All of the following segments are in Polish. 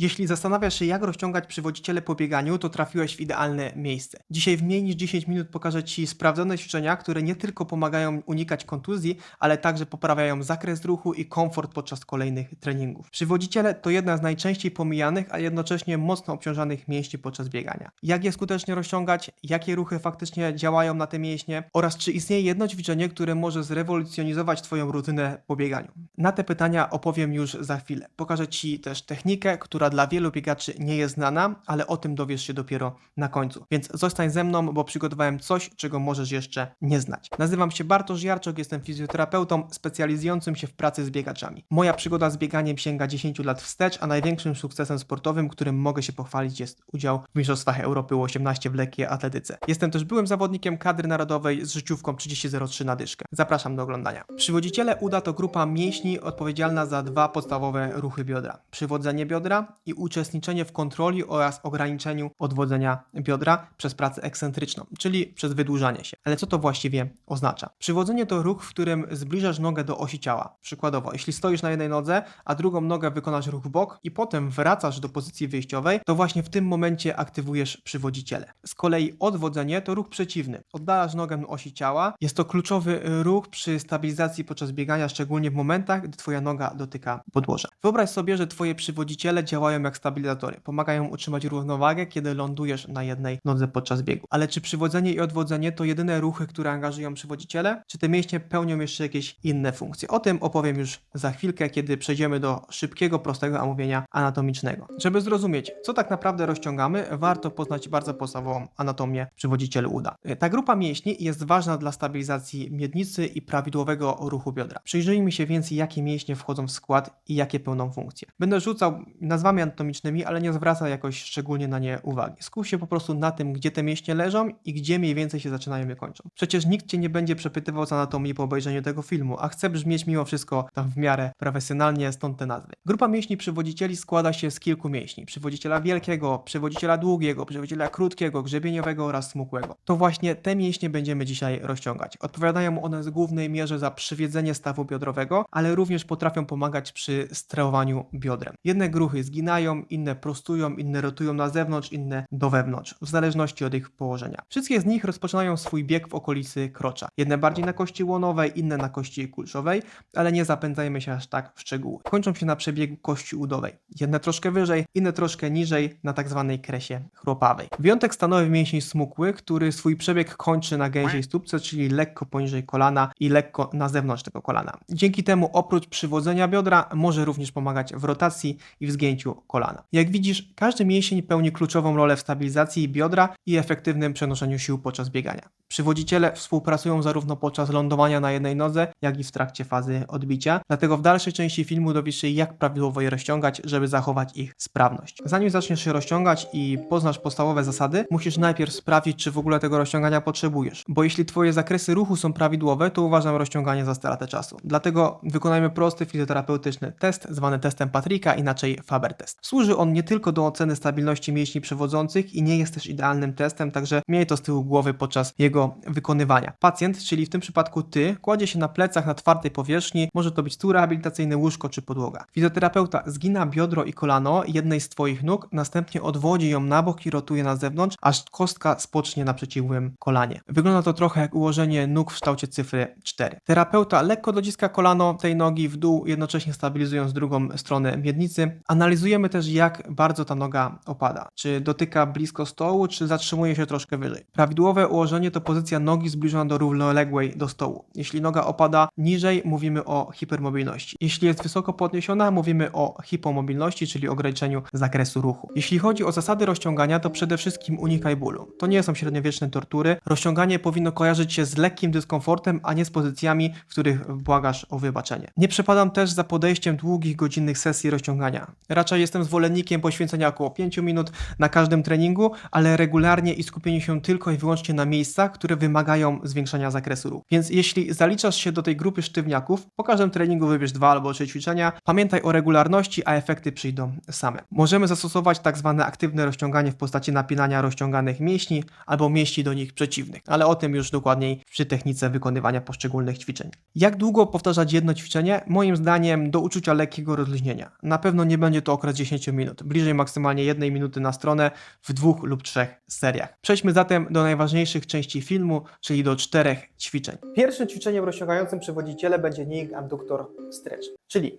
Jeśli zastanawiasz się, jak rozciągać przywodziciele po bieganiu, to trafiłeś w idealne miejsce. Dzisiaj w mniej niż 10 minut pokażę Ci sprawdzone ćwiczenia, które nie tylko pomagają unikać kontuzji, ale także poprawiają zakres ruchu i komfort podczas kolejnych treningów. Przywodziciele to jedna z najczęściej pomijanych, a jednocześnie mocno obciążanych mięśni podczas biegania. Jak je skutecznie rozciągać, jakie ruchy faktycznie działają na te mięśnie oraz czy istnieje jedno ćwiczenie, które może zrewolucjonizować Twoją rutynę po bieganiu. Na te pytania opowiem już za chwilę. Pokażę Ci też technikę, która dla wielu biegaczy nie jest znana, ale o tym dowiesz się dopiero na końcu. Więc zostań ze mną, bo przygotowałem coś, czego możesz jeszcze nie znać. Nazywam się Bartosz Jarczok, jestem fizjoterapeutą specjalizującym się w pracy z biegaczami. Moja przygoda z bieganiem sięga 10 lat wstecz, a największym sukcesem sportowym, którym mogę się pochwalić jest udział w Mistrzostwach Europy U18 w lekkiej atletyce. Jestem też byłym zawodnikiem kadry narodowej z życiówką 3003 na dyszkę. Zapraszam do oglądania. Przywodziciele uda to grupa mięśni odpowiedzialna za dwa podstawowe ruchy biodra. Przywodzenie biodra i uczestniczenie w kontroli oraz ograniczeniu odwodzenia biodra przez pracę ekscentryczną, czyli przez wydłużanie się. Ale co to właściwie oznacza? Przywodzenie to ruch, w którym zbliżasz nogę do osi ciała. Przykładowo, jeśli stoisz na jednej nodze, a drugą nogę wykonasz ruch w bok i potem wracasz do pozycji wyjściowej, to właśnie w tym momencie aktywujesz przywodziciele. Z kolei odwodzenie to ruch przeciwny. Oddalasz nogę osi ciała. Jest to kluczowy ruch przy stabilizacji podczas biegania, szczególnie w momentach, gdy twoja noga dotyka podłoża. Wyobraź sobie, że twoje przywodziciele działają jak stabilizatory. Pomagają utrzymać równowagę, kiedy lądujesz na jednej nodze podczas biegu. Ale czy przywodzenie i odwodzenie to jedyne ruchy, które angażują przywodziciele? Czy te mięśnie pełnią jeszcze jakieś inne funkcje? O tym opowiem już za chwilkę, kiedy przejdziemy do szybkiego, prostego omówienia anatomicznego. Żeby zrozumieć, co tak naprawdę rozciągamy, warto poznać bardzo podstawową anatomię przywodzicielu uda. Ta grupa mięśni jest ważna dla stabilizacji miednicy i prawidłowego ruchu biodra. Przyjrzyjmy się więc, jakie mięśnie wchodzą w skład i jakie pełną funkcje. Będę rzucał nazwami anatomicznymi, ale nie zwraca jakoś szczególnie na nie uwagi. Skup się po prostu na tym, gdzie te mięśnie leżą i gdzie mniej więcej się zaczynają i kończą. Przecież nikt cię nie będzie przepytywał z anatomii po obejrzeniu tego filmu, a chce brzmieć mimo wszystko tam w miarę profesjonalnie, stąd te nazwy. Grupa mięśni przywodzicieli składa się z kilku mięśni. Przywodziciela wielkiego, przywodziciela długiego, przywodziciela krótkiego, grzebieniowego oraz smukłego. To właśnie te mięśnie będziemy dzisiaj rozciągać. Odpowiadają one w głównej mierze za przywiedzenie stawu biodrowego, ale również potrafią pomagać przy sterowaniu biodrem. Jedne gruchy zginają, inne prostują, inne rotują na zewnątrz, inne do wewnątrz, w zależności od ich położenia. Wszystkie z nich rozpoczynają swój bieg w okolicy krocza. Jedne bardziej na kości łonowej, inne na kości kulszowej, ale nie zapędzajmy się aż tak w szczegóły. Kończą się na przebiegu kości udowej. Jedne troszkę wyżej, inne troszkę niżej, na tak zwanej kresie chropawej. Wyjątek stanowi mięsień smukły, który swój przebieg kończy na gęsiej stópce, czyli lekko poniżej kolana i lekko na zewnątrz tego kolana. Dzięki temu oprócz przywodzenia biodra może również pomagać w rotacji i w zgięciu kolana. Jak widzisz, każdy mięsień pełni kluczową rolę w stabilizacji biodra i efektywnym przenoszeniu sił podczas biegania. Przywodziciele współpracują zarówno podczas lądowania na jednej nodze, jak i w trakcie fazy odbicia, dlatego w dalszej części filmu dowiesz się jak prawidłowo je rozciągać, żeby zachować ich sprawność. Zanim zaczniesz się rozciągać i poznasz podstawowe zasady, musisz najpierw sprawdzić, czy w ogóle tego rozciągania potrzebujesz, bo jeśli twoje zakresy ruchu są prawidłowe, to uważam rozciąganie za stratę czasu. Dlatego wykonajmy prosty fizjoterapeutyczny test, zwany testem Patricka, inaczej Faber test. Służy on nie tylko do oceny stabilności mięśni przewodzących i nie jest też idealnym testem, także miej to z tyłu głowy podczas jego wykonywania. Pacjent, czyli w tym przypadku ty, kładzie się na plecach na twardej powierzchni, może to być stół rehabilitacyjny, łóżko czy podłoga. Fizjoterapeuta zgina biodro i kolano jednej z twoich nóg, następnie odwodzi ją na bok i rotuje na zewnątrz, aż kostka spocznie na przeciwłym kolanie. Wygląda to trochę jak ułożenie nóg w kształcie cyfry 4. Terapeuta lekko dociska kolano tej nogi w dół, jednocześnie stabilizując drugą stronę miednicy. Analizujemy też jak bardzo ta noga opada. Czy dotyka blisko stołu, czy zatrzymuje się troszkę wyżej. Prawidłowe ułożenie to pozycja nogi zbliżona do równoległej do stołu. Jeśli noga opada niżej, mówimy o hipermobilności. Jeśli jest wysoko podniesiona, mówimy o hipomobilności, czyli ograniczeniu zakresu ruchu. Jeśli chodzi o zasady rozciągania, to przede wszystkim unikaj bólu. To nie są średniowieczne tortury. Rozciąganie powinno kojarzyć się z lekkim dyskomfortem, a nie z pozycjami, w których błagasz o wybaczenie. Nie przepadam też za podejściem długich, godzinnych sesji rozciągania. Raczej jestem zwolennikiem poświęcenia około 5 minut na każdym treningu, ale regularnie i skupieniu się tylko i wyłącznie na miejscach, które wymagają zwiększenia zakresu ruchu. Więc jeśli zaliczasz się do tej grupy sztywniaków, po każdym treningu wybierz dwa albo trzy ćwiczenia. Pamiętaj o regularności, a efekty przyjdą same. Możemy zastosować tak zwane aktywne rozciąganie w postaci napinania rozciąganych mięśni albo mięśni do nich przeciwnych, ale o tym już dokładniej przy technice wykonywania poszczególnych ćwiczeń. Jak długo powtarzać jedno ćwiczenie? Moim zdaniem do uczucia lekkiego rozluźnienia. Na pewno nie będzie to okres okres 10 minut, bliżej maksymalnie 1 minuty na stronę w dwóch lub trzech seriach. Przejdźmy zatem do najważniejszych części filmu, czyli do czterech ćwiczeń. Pierwszym ćwiczeniem rozciągającym przywodziciele będzie knee abductor stretch, czyli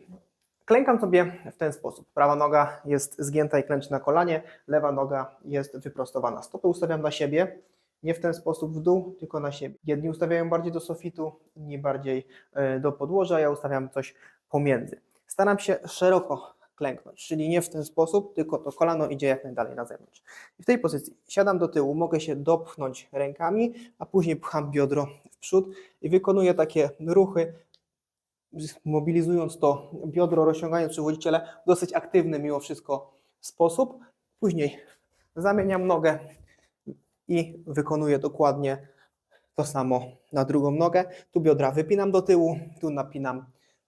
klękam sobie w ten sposób. Prawa noga jest zgięta i klęczy na kolanie, lewa noga jest wyprostowana. Stopy ustawiam na siebie, nie w ten sposób w dół, tylko na siebie. Jedni ustawiają bardziej do sufitu, inni bardziej e, do podłoża, ja ustawiam coś pomiędzy. Staram się szeroko klęknąć, czyli nie w ten sposób, tylko to kolano idzie jak najdalej na zewnątrz. W tej pozycji siadam do tyłu, mogę się dopchnąć rękami, a później pcham biodro w przód i wykonuję takie ruchy, mobilizując to biodro, rozciągając przywodziciele w dosyć aktywny mimo wszystko sposób. Później zamieniam nogę i wykonuję dokładnie to samo na drugą nogę. Tu biodra wypinam do tyłu, tu napinam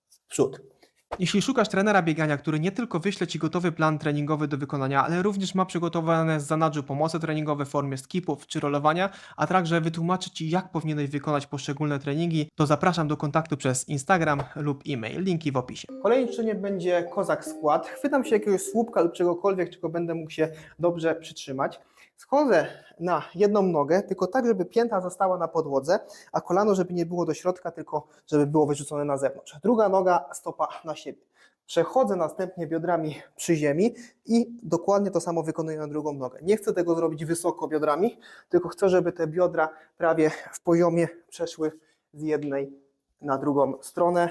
w przód. Jeśli szukasz trenera biegania, który nie tylko wyśle Ci gotowy plan treningowy do wykonania, ale również ma przygotowane z zanadrzu pomocy treningowe w formie skipów czy rolowania, a także wytłumaczy Ci, jak powinieneś wykonać poszczególne treningi, to zapraszam do kontaktu przez Instagram lub e-mail. Linki w opisie. Kolejnym ćwiczeniem będzie kozak skład. Chwytam się jakiegoś słupka lub czegokolwiek, czego będę mógł się dobrze przytrzymać. Schodzę na jedną nogę, tylko tak, żeby pięta została na podłodze, a kolano, żeby nie było do środka, tylko żeby było wyrzucone na zewnątrz. Druga noga, stopa na siebie. Przechodzę następnie biodrami przy ziemi i dokładnie to samo wykonuję na drugą nogę. Nie chcę tego zrobić wysoko biodrami, tylko chcę, żeby te biodra prawie w poziomie przeszły z jednej na drugą stronę,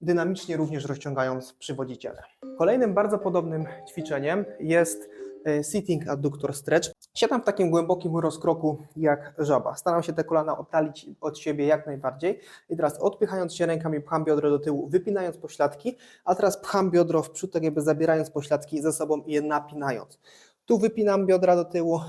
dynamicznie również rozciągając przywodziciele. Kolejnym bardzo podobnym ćwiczeniem jest sitting adductor stretch. Siadam w takim głębokim rozkroku jak żaba. Staram się te kolana oddalić od siebie jak najbardziej. I teraz odpychając się rękami pcham biodro do tyłu, wypinając pośladki, a teraz pcham biodro w przód, tak jakby zabierając pośladki ze sobą i je napinając. Tu wypinam biodra do tyłu,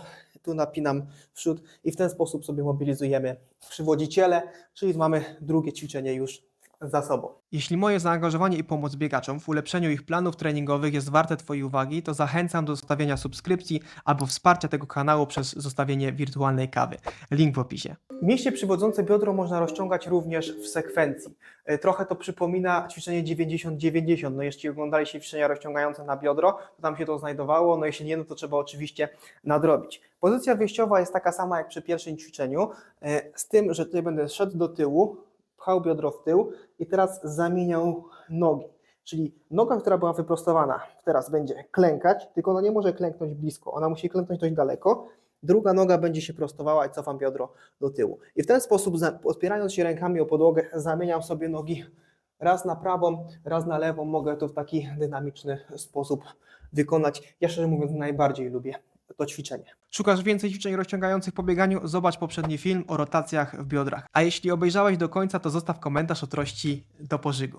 tu napinam w przód i w ten sposób sobie mobilizujemy przywodziciele, czyli mamy drugie ćwiczenie już za sobą. Jeśli moje zaangażowanie i pomoc biegaczom w ulepszeniu ich planów treningowych jest warte Twojej uwagi, to zachęcam do zostawienia subskrypcji albo wsparcia tego kanału przez zostawienie wirtualnej kawy. Link w opisie. Mięśnie przywodzące biodro można rozciągać również w sekwencji. E, Trochę to przypomina ćwiczenie 90-90. No jeśli oglądaliście ćwiczenia rozciągające na biodro, to tam się to znajdowało. No jeśli nie, no to trzeba oczywiście nadrobić. Pozycja wyjściowa jest taka sama jak przy pierwszym ćwiczeniu, e, z tym, że tutaj będę szedł do tyłu, pchał biodro w tył i teraz zamieniał nogi. Czyli noga, która była wyprostowana, teraz będzie klękać, tylko ona nie może klęknąć blisko, ona musi klęknąć dość daleko. Druga noga będzie się prostowała i cofam biodro do tyłu. I w ten sposób, opierając się rękami o podłogę, zamieniam sobie nogi raz na prawą, raz na lewą. Mogę to w taki dynamiczny sposób wykonać. Ja szczerze mówiąc najbardziej lubię to ćwiczenie. Szukasz więcej ćwiczeń rozciągających po bieganiu? Zobacz poprzedni film o rotacjach w biodrach. A jeśli obejrzałeś do końca, to zostaw komentarz o treści do pożygu.